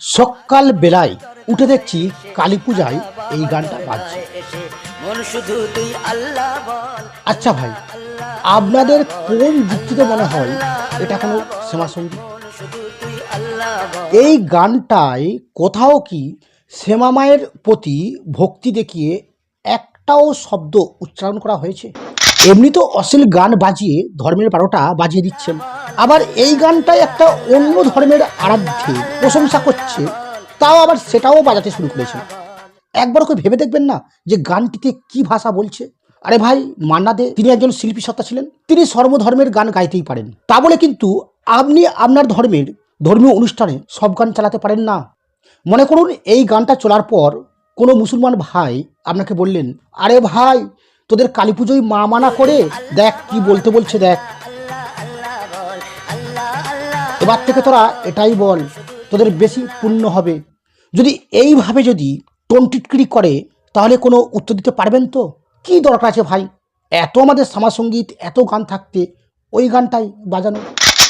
সকাল বেলায় উঠে দেখছি কালী পূজায় এই গানটা বাজছে। আচ্ছা ভাই আপনাদের কোন যুক্তিতে মনে হয় এটা কোনো আল্লাহ বল। এই গানটায় কোথাও কি শ্যামা মায়ের প্রতি ভক্তি দেখিয়ে একটাও শব্দ উচ্চারণ করা হয়েছে? এমনি তো অশ্লীল গান বাজিয়ে ধর্মের বারোটা বাজিয়ে দিচ্ছেন। আবার এই গানটাই একটা অন্য ধর্মের আরাধ্যে প্রশংসা করছে, তাও আবার সেটাও বাজাতে শুরু করেছে। একবার ওকে ভেবে দেখবেন না যে গানটিতে কি ভাষা বলছে? আরে ভাই, মান্না দে, তিনি একজন শিল্পী সত্তা ছিলেন। তিনি সর্বধর্মের গান গাইতেই পারেন। তা বলে কিন্তু আপনি আপনার ধর্মের ধর্মীয় অনুষ্ঠানে সব গান চালাতে পারেন না। মনে করুন, এই গানটা চলার পর কোনো মুসলমান ভাই আপনাকে বললেন, আরে ভাই, তোদের কালী পুজোয় মা মানা করে, দেখ কি বলতে বলছে, দেখ। এবার থেকে তোরা এটাই বল, তোদের বেশি পুণ্য হবে। যদি এইভাবে যদি টনটিটকিরি করে, তাহলে কোনো উত্তর দিতে পারবেন তো? কি দরকার আছে ভাই? এত আমাদের সংগীত এত গান থাকতে, ওই গানটাই বাজানো।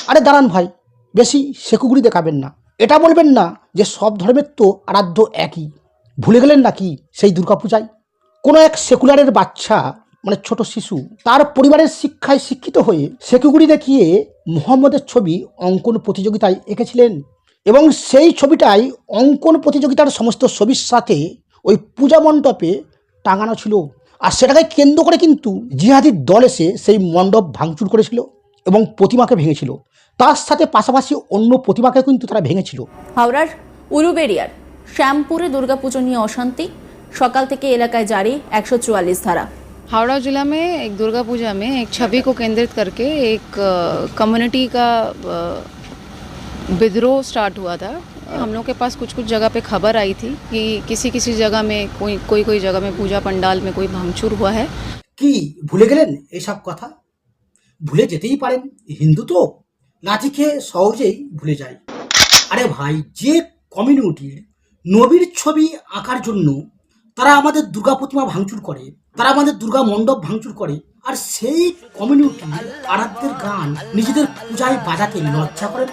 আরে দাঁড়ান ভাই, বেশি সেকুগুড়ি দেখাবেন না। এটা বলবেন না যে সব ধর্মের তো আরাধ্য একই। ভুলে গেলেন নাকি সেই দুর্গাপূজায়? কোনো এক সেকুলারের বাচ্চা মানে ছোট শিশু, তার পরিবারের শিক্ষায় শিক্ষিত হয়ে সেকুগুড়ি দেখিয়ে মুহম্মদের ছবি অঙ্কন প্রতিযোগিতায় এঁকেছিলেন এবং সেই ছবিটাই অঙ্কন প্রতিযোগিতার সমস্ত ছবির সাথে ওই পূজা মণ্ডপে টাঙানো ছিল। আর সেটাকে কেন্দ্র করে কিন্তু জিহাদির দল এসে সেই মণ্ডপ ভাঙচুর করেছিল এবং প্রতিমাকে ভেঙেছিল। তার সাথে পাশাপাশি অন্য প্রতিমাকে কিন্তু তারা ভেঙেছিল। হাওড়ার উলুবেড়িয়ার শ্যামপুরে দুর্গাপুজো নিয়ে অশান্তি, সকাল থেকে এলাকায় জারি একশো চুয়াল্লিশ ধারা। हावड़ा जिला में एक दुर्गा पूजा में एक छवि को केंद्रित करके एक कम्युनिटी का अ, विद्रोह स्टार्ट हुआ था हम लोग के पास कुछ कुछ जगह पे खबर आई थी कि किसी किसी जगह में कोई कोई कोई जगह में पूजा पंडाल में कोई भांगचूर हुआ है কি ভুলে গেলেন এসব কথা ভুলে যেতেই পারেন হিন্দু তো লাঠি খেয়ে সহজেই ভুলে যায় আরে ভাই যে কমিউনিটির নবীর ছবি আঁকার জন্য তারা আমাদের দুর্গা প্রতিমা ভাঙচুর করে, তারা আমাদের দুর্গা মণ্ডপ ভাঙচুর করে, আর সেই কমিউনিটি আরাধ্যের গান নিজেদের পূজায় বাজাতে লজ্জা করে।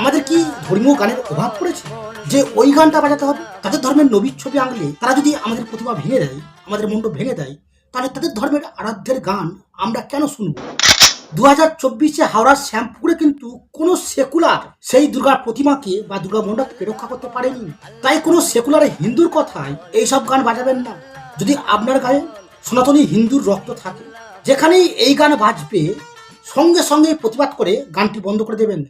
আমাদের কি ধর্মীয় গানের অভাব পড়েছে? যে ওই গানটা বাজাতে হবে? তাদের ধর্মের নবীর ছবি আঁকলে তারা যদি আমাদের প্রতিমা ভেঙে দেয়, আমাদের মণ্ডপ ভেঙে দেয়, তাহলে তাদের ধর্মের আরাধ্যের গান আমরা কেন শুনব? দু হাজার চব্বিশে হাওড়ার শ্যামপুরে কিন্তু কোনো সেকুলার সেই দুর্গার প্রতিমাকে বা দুর্গা মণ্ডপকে রক্ষা করতে পারেনি। তাই কোনো সেকুলার হিন্দুর কথায় এইসব গান বাজাবেন না। যদি আপনার গায়ে সনাতনী হিন্দুর রক্ত থাকে, যেখানেই এই গান বাজবে, সঙ্গে সঙ্গে প্রতিবাদ করে গানটি বন্ধ করে দেবেন।